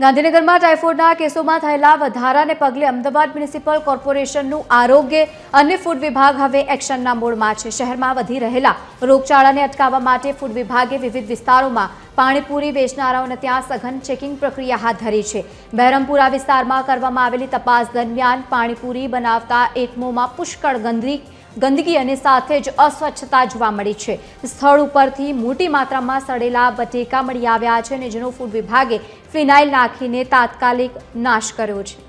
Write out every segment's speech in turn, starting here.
ગાંધીનગરમાં ટાઇફોઇડના કેસોમાં થયેલા વધારાને પગલે અમદાવાદ મ્યુનિસિપલ કોર્પોરેશનનું આરોગ્ય અને ફૂડ વિભાગ હવે એક્શનના મોડમાં છે. શહેરમાં વધી રહેલા રોગચાળાને અટકાવવા માટે ફૂડ વિભાગે વિવિધ વિસ્તારોમાં પાણીપુરી વેચનારાઓને ત્યાં સઘન ચેકિંગ પ્રક્રિયા હાથ ધરી છે. બહેરમપુરા વિસ્તારમાં કરવામાં આવેલી તપાસ દરમિયાન પાણીપુરી બનાવતા એકમોમાં પુષ્કળ ગંદકી ગંદકી અને સાથે જ અસ્વચ્છતા જોવા મળી છે. સ્થળ ઉપરથી મોટી માત્રામાં સડેલા બટેકા મળી આવ્યા છે અને જેનો ફૂડ વિભાગે ફિનાઇલ નાખીને તાત્કાલિક નાશ કર્યો છે.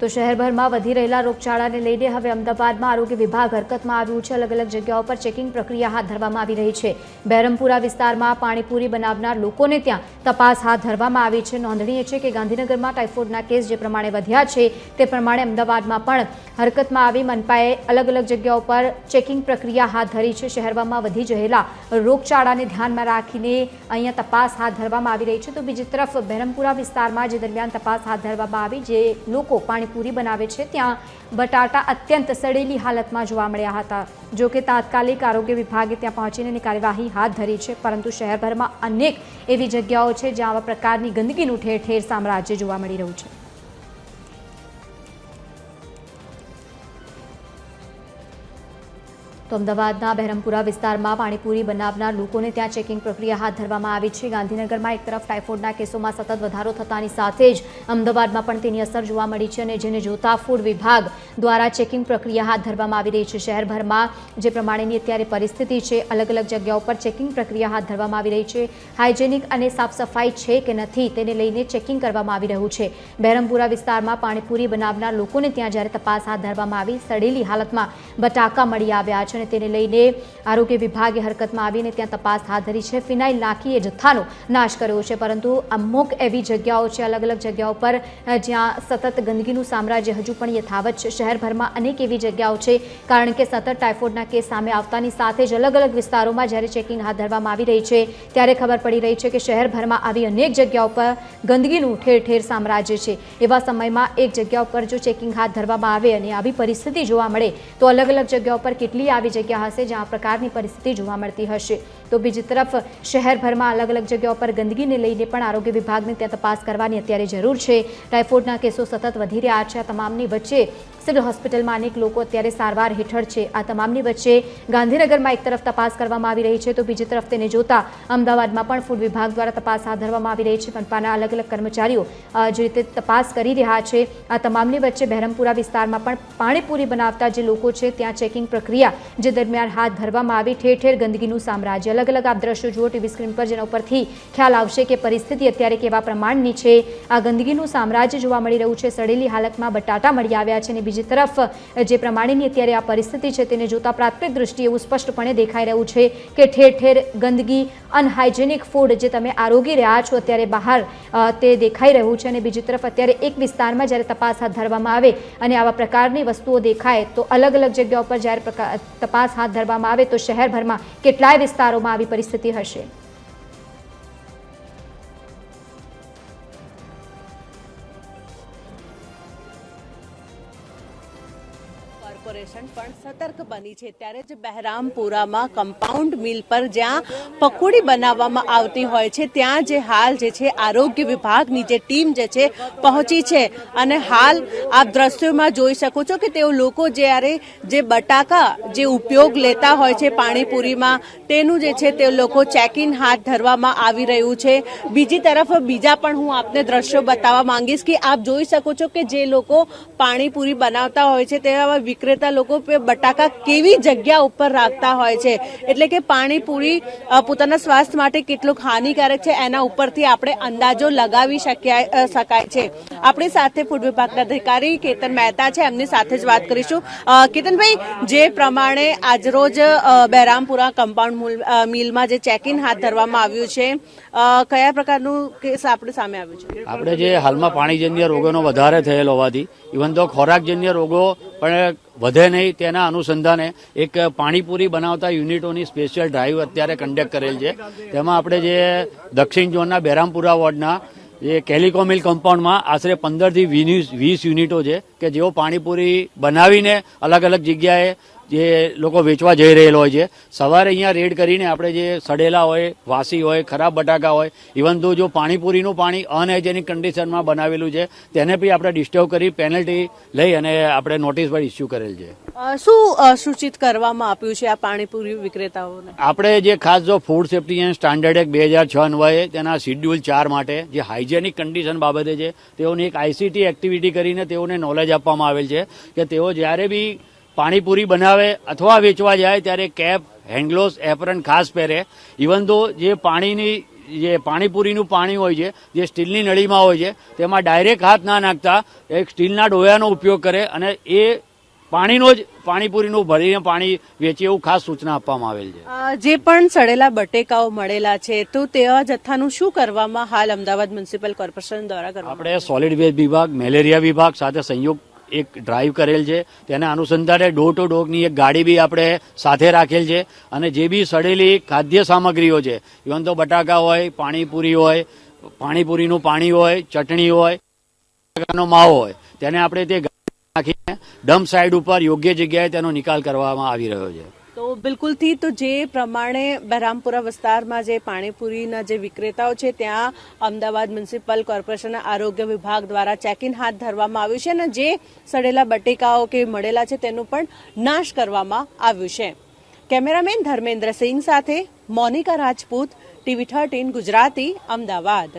તો શહેરભરમાં વધી રહેલા રોગચાળાને લઈને હવે અમદાવાદમાં આરોગ્ય વિભાગ હરકતમાં આવ્યું છે. અલગ અલગ જગ્યાઓ પર ચેકિંગ પ્રક્રિયા હાથ ધરવામાં આવી રહી છે. બહેરમપુરા વિસ્તારમાં પાણીપુરી બનાવનાર લોકોને ત્યાં તપાસ હાથ ધરવામાં આવી છે. નોંધનીય છે કે ગાંધીનગરમાં ટાઇફોઇડના કેસ જે પ્રમાણે વધ્યા છે, તે પ્રમાણે અમદાવાદમાં પણ હરકતમાં આવી મનપાએ અલગ અલગ જગ્યાઓ પર ચેકિંગ પ્રક્રિયા હાથ ધરી છે. શહેરમાં વધી રહેલા રોગચાળાને ધ્યાનમાં રાખીને અહીંયા તપાસ હાથ ધરવામાં આવી રહી છે. તો બીજી તરફ બહેરમપુરા વિસ્તારમાં જે દરમિયાન તપાસ હાથ ધરવામાં આવી, જે લોકો પાણીપુરી બનાવે છે, ત્યાં બટાટા અત્યંત સડેલી હાલતમાં જોવા મળ્યા હતા. જો કે તાત્કાલિક આરોગ્ય વિભાગે ત્યાં પહોંચીને કાર્યવાહી હાથ ધરી છે, પરંતુ શહેરભરમાં અનેક એવી જગ્યાઓ છે જ્યાં આવા પ્રકારની ગંદકીનું ઠેર ઠેર સામ્રાજ્ય જોવા મળી રહ્યું છે. તો અમદાવાદના બહેરમપુરા વિસ્તારમાં પાણીપુરી બનાવનાર લોકોને ત્યાં ચેકિંગ પ્રક્રિયા હાથ ધરવામાં આવી છે. ગાંધીનગરમાં એક તરફ ટાઇફોઇડના કેસોમાં સતત વધારો થતાની સાથે જ અમદાવાદમાં પણ તેની અસર જોવા મળી છે અને જેને જોતા ફૂડ વિભાગ દ્વારા ચેકિંગ પ્રક્રિયા હાથ ધરવામાં આવી રહી છે. શહેરભરમાં જે પ્રમાણેની અત્યારે પરિસ્થિતિ છે અલગ અલગ જગ્યાઓ પર ચેકિંગ પ્રક્રિયા હાથ ધરવામાં આવી રહી છે. હાઇજેનિક અને સાફ સફાઈ છે કે નથી તેને લઈને ચેકિંગ કરવામાં આવી રહ્યું છે. બહેરમપુરા વિસ્તારમાં પાણીપુરી બનાવનાર લોકોને ત્યાં જ્યારે તપાસ હાથ ધરવામાં આવી, સડેલી હાલતમાં બટાકા મળી આવ્યા છે. અને તેને લઈને આરોગ્ય વિભાગે હરકતમાં આવીને ત્યાં તપાસ હાથ ધરી છે. ફિનાઇલ નાખી એ જથ્થાનો નાશ કર્યો છે, પરંતુ અમુક એવી જગ્યાઓ છે, અલગ અલગ જગ્યાઓ પર જ્યાં સતત ગંદકીનું સામ્રાજ્ય હજુ પણ યથાવત છે. શહેરભરમાં અનેક એવી જગ્યાઓ છે, કારણ કે સતત ટાઇફોઇડના કેસ સામે આવતાની સાથે જ અલગ અલગ વિસ્તારોમાં જ્યારે ચેકિંગ હાથ ધરવામાં આવી રહી છે, ત્યારે ખબર પડી રહી છે કે શહેરભરમાં આવી અનેક જગ્યાઓ પર ગંદકીનું ઠેર ઠેર સામ્રાજ્ય છે. એવા સમયમાં એક જગ્યા ઉપર જો ચેકિંગ હાથ ધરવામાં આવે અને આવી પરિસ્થિતિ જોવા મળે, તો અલગ અલગ જગ્યાઓ પર કેટલી આવી જગ્યા હશે જ્યાં આ પ્રકારની પરિસ્થિતિ જોવા મળતી હશે. તો બીજી તરફ શહેરભરમાં અલગ અલગ જગ્યાઓ પર ગંદકીને લઈને પણ આરોગ્ય વિભાગને ત્યાં તપાસ કરવાની અત્યારે જરૂર છે. ટાઇફોઇડના કેસો સતત વધી રહ્યા છે. આ તમામની વચ્ચે સિવિલ હોસ્પિટલમાં અનેક લોકો અત્યારે સારવાર હેઠળ છે. આ તમામની વચ્ચે ગાંધીનગરમાં એક તરફ તપાસ કરવામાં આવી રહી છે. તો બીજી તરફ તેને જોતા અમદાવાદમાં પણ ફૂડ વિભાગ દ્વારા તપાસ હાથ ધરવામાં આવી રહી છે. મનપાના અલગ અલગ કર્મચારીઓ જે રીતે તપાસ કરી રહ્યા છે, આ તમામની વચ્ચે બહેરમપુરા વિસ્તારમાં પણ પાણીપુરી બનાવતા જે લોકો છે, ત્યાં ચેકિંગ પ્રક્રિયા જે દરમિયાન હાથ ધરવામાં આવી ઠેર ઠેર ગંદકીનું સામ્રાજ્ય. અલગ અલગ આપ દ્રશ્યો જુઓ, ટીવી સ્ક્રીન પર જેના ઉપરથી ખ્યાલ આવશે કે પરિસ્થિતિ અત્યારે કેવા પ્રમાણની છે. આ ગંદકીનું સામ્રાજ્ય જોવા મળી રહ્યું છે. સડેલી હાલતમાં બટાટા મળી આવ્યા છે અને બીજી તરફ, જે પ્રમાણેની અત્યારે આ પરિસ્થિતિ છે તેને જોતા પ્રાથમિક દૃષ્ટિએ એવું સ્પષ્ટપણે દેખાઈ રહ્યું છે કે ઠેર ઠેર ગંદકી અનહાઇજેનિક ફૂડ જે તમે આરોગી રહ્યા છો અત્યારે બહાર તે દેખાઈ રહ્યું છે અને બીજી તરફ અત્યારે એક વિસ્તારમાં જ્યારે તપાસ હાથ ધરવામાં આવે અને આવા પ્રકારની વસ્તુઓ દેખાય તો અલગ અલગ જગ્યાઓ પર જ્યારે તપાસ હાથ ધરવામાં આવે તો શહેરભરમાં કેટલાય વિસ્તારોમાં આવી પરિસ્થિતિ હશે. કોર્પોરેશન પણ સતર્ક બની છે. ત્યારે જ બહેરામપુરામાં કમ્પાઉન્ડ મિલ પર જ્યાં પકોડી બનાવવામાં આવતી હોય છે, ત્યાં જે હાલ જે છે, આરોગ્ય વિભાગની જે ટીમ જે છે, પહોંચી છે. અને હાલ આપ દ્રશ્યોમાં જોઈ શકો છો કે તેઓ લોકો જ્યારે જે બટાકા જે ઉપયોગ લેતા હોય છે પાણીપુરીમાં, તેનું જે છે તે લોકો ચેકિંગ હાથ ધરવામાં આવી રહ્યું છે. બીજી તરફ બીજા પણ હું આપને દ્રશ્યો બતાવવા માંગીશ કે આપ જોઈ શકો છો કે જે લોકો પાણીપુરી બનાવતા હોય છે, તેવા વિક્રેતા લોકો બટાકા કેવી જગ્યા ઉપર રાખતા હોય છે? એટલે કે પાણીપુરી પોતાના સ્વાસ્થ્ય માટે કેટલું હાનિકારક છે, એના ઉપરથી આપણે અંદાજો લગાવી શક્યા શકાય છે. આપણી સાથે ફૂડ વિભાગના અધિકારી કેતન મહેતા છે, એમની સાથે જ વાત કરીશું. કેતનભાઈ, જે પ્રમાણે આજરોજ બહેરામપુરા કમ્પાઉન્ડ મિલમાં જે ચેકિન હાથ ધરવામાં આવ્યું છે કયા પ્રકારનું કેસ આપણે સામે આવ્યું છે? આપણે જે હાલમાં પાણીજન્ય રોગોનો વધારે થયેલો હોવાથી, ઇવન તો ખોરાકજન્ય રોગો પણ વધે નહીં તેના અનુસંધાને એક પાણીપુરી બનાવતા યુનિટોની સ્પેશિયલ ડ્રાઈવ અત્યારે કન્ડક્ટ કરેલ છે. તેમાં આપણે જે દક્ષિણ ઝોનના બેરામપુરા વોર્ડના જે કેલિકોમિલ કમ્પાઉન્ડમાં આશરે પંદરથી વીસ યુનિટો છે કે જેઓ પાણીપુરી બનાવીને અલગ અલગ જગ્યાએ જે લોકો વેચવા જઈ રહેલો હોય છે. સવારે અહીંયા રેડ કરીને આપણે જે સડેલા હોય વાસી હોય ખરાબ બટાકા હોય ઇવન તો જો પાણીપુરીનું પાણી અનહાઇજેનિક કન્ડિશનમાં બનાવેલું છે તેને બી આપણે ડિસ્ટર્બ કરી પેનલ્ટી લઈ અને આપણે નોટિસ પર ઇસ્યુ કરેલ છે. શું સૂચિત કરવામાં આપ્યું છે આ પાણીપુરી વિક્રેતાઓને? આપણે જે ખાસ જો food safety and standard act બે હજાર છ અન્વયે તેના શિડ્યુલ ચાર માટે જે હાઇજેનિક કન્ડિશન બાબતે છે તેઓની એક આઈસીટી એક્ટિવિટી કરીને તેઓને નોલેજ આપવામાં આવેલ છે કે તેઓ જ્યારે બી પાણીપુરી બનાવે અથવા વેચવા જાય ત્યારે કેપ હેન્ડગ્લોવ્સ એપરન ખાસ પહેરે. ઇવન તો જે પાણીની જે પાણીપુરીનું પાણી હોય છે જે સ્ટીલની નળીમાં હોય છે તેમાં ડાયરેક્ટ હાથ ના નાખતા એક સ્ટીલના ડોયાનો ઉપયોગ કરે અને એ પાણીનો જ પાણીપુરીનું ભરીને પાણી વેચે એવું ખાસ સૂચના આપવામાં આવેલ છે. જે પણ સડેલા બટેકાઓ મળેલા છે તો તેવા જથ્થાનું શું કરવામાં હાલ અમદાવાદ મ્યુનિસિપલ કોર્પોરેશન દ્વારા કરવામાં આપણે સોલિડ વેસ્ટ વિભાગ મેલેરિયા વિભાગ સાથે સંયુક્ત એક ડ્રાઈવ કરેલ છે. તેના અનુસંધાને ડોર ટુ ડોરની એક ગાડી બી આપણે સાથે રાખેલ છે અને જે બી સડેલી ખાદ્ય સામગ્રીઓ છે ઇવન તો બટાકા હોય, પાણીપુરી હોય, પાણીપુરીનું પાણી હોય, ચટણી હોય માવો હોય, તેને આપણે તે નાખીને ડમ્પ સાઇડ ઉપર યોગ્ય જગ્યાએ તેનો નિકાલ કરવામાં આવી રહ્યો છે. તો બિલકુલથી તો જે પ્રમાણે બહેરામપુરા વિસ્તારમાં જે પાણીપુરીના જે વિક્રેતાઓ છે, ત્યાં અમદાવાદ મ્યુનિસિપલ કોર્પોરેશનના આરોગ્ય વિભાગ દ્વારા ચેકિન હાથ ધરવામાં આવ્યું છે અને જે સડેલા બટેકાઓ કે મળેલા છે, તેનું પણ નાશ કરવામાં આવ્યું છે. કેમેરામેન ધર્મેન્દ્ર સિંહ સાથે મોનિકા રાજપૂત, ટીવી થર્ટીન ગુજરાતી, અમદાવાદ.